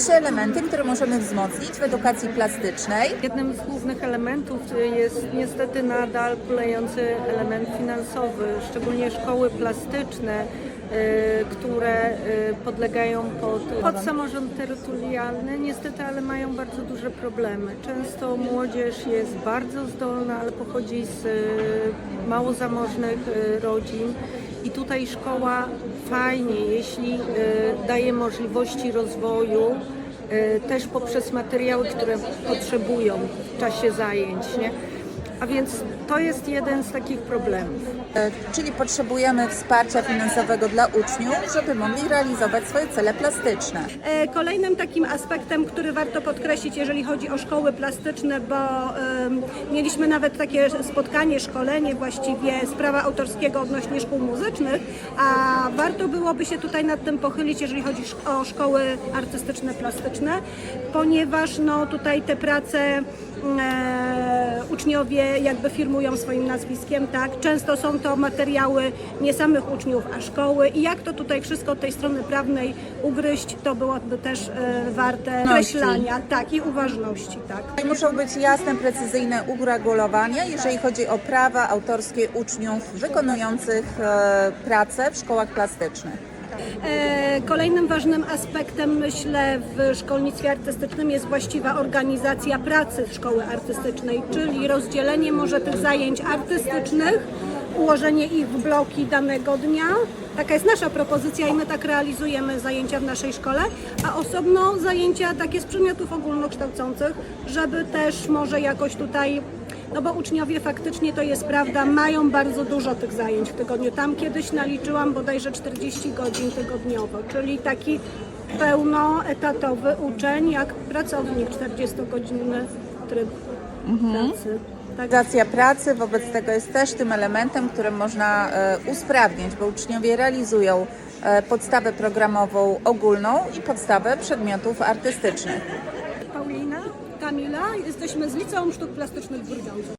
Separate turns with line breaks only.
trzy elementy, które możemy wzmocnić w edukacji plastycznej.
Jednym z głównych elementów jest niestety nadal kulejący element finansowy, szczególnie szkoły plastyczne, y, które y, podlegają pod, pod samorząd terytorialny, niestety, ale mają bardzo duże problemy. Często młodzież jest bardzo zdolna, ale pochodzi z y, mało zamożnych y, rodzin. I tutaj szkoła fajnie, jeśli y, daje możliwości rozwoju, y, też poprzez materiały, które potrzebują w czasie zajęć. Nie? A więc to jest jeden z takich problemów.
E, Czyli potrzebujemy wsparcia finansowego dla uczniów, żeby mogli realizować swoje cele plastyczne.
E, Kolejnym takim aspektem, który warto podkreślić, jeżeli chodzi o szkoły plastyczne, bo mieliśmy nawet takie spotkanie, szkolenie właściwie z prawa autorskiego odnośnie szkół muzycznych, a warto byłoby się tutaj nad tym pochylić, jeżeli chodzi o szkoły artystyczne, plastyczne, ponieważ no, tutaj te prace uczniowie jakby firmują swoim nazwiskiem, tak? Często są to materiały nie samych uczniów, a szkoły i jak to tutaj wszystko od tej strony prawnej ugryźć, to byłoby też e, warte określania, tak, i uważności, tak.
Muszą być jasne, precyzyjne uregulowania, jeżeli chodzi o prawa autorskie uczniów wykonujących e, pracę w szkołach plastycznych.
E, Kolejnym ważnym aspektem, myślę, w szkolnictwie artystycznym jest właściwa organizacja pracy szkoły artystycznej, czyli rozdzielenie może tych zajęć artystycznych, ułożenie ich w bloki danego dnia. Taka jest nasza propozycja i my tak realizujemy zajęcia w naszej szkole, a osobno zajęcia takie z przedmiotów ogólnokształcących, żeby też może jakoś tutaj no bo uczniowie faktycznie to jest prawda, mają bardzo dużo tych zajęć w tygodniu. Tam kiedyś naliczyłam bodajże 40 godzin tygodniowo, czyli taki pełnoetatowy uczeń jak pracownik 40-godzinny tryb pracy. Tak.
Organizacja pracy wobec tego jest też tym elementem, którym można e, usprawnić, bo uczniowie realizują e, podstawę programową ogólną i podstawę przedmiotów artystycznych.
Kamila, jesteśmy z Liceum Sztuk Plastycznych w Grudziądzu.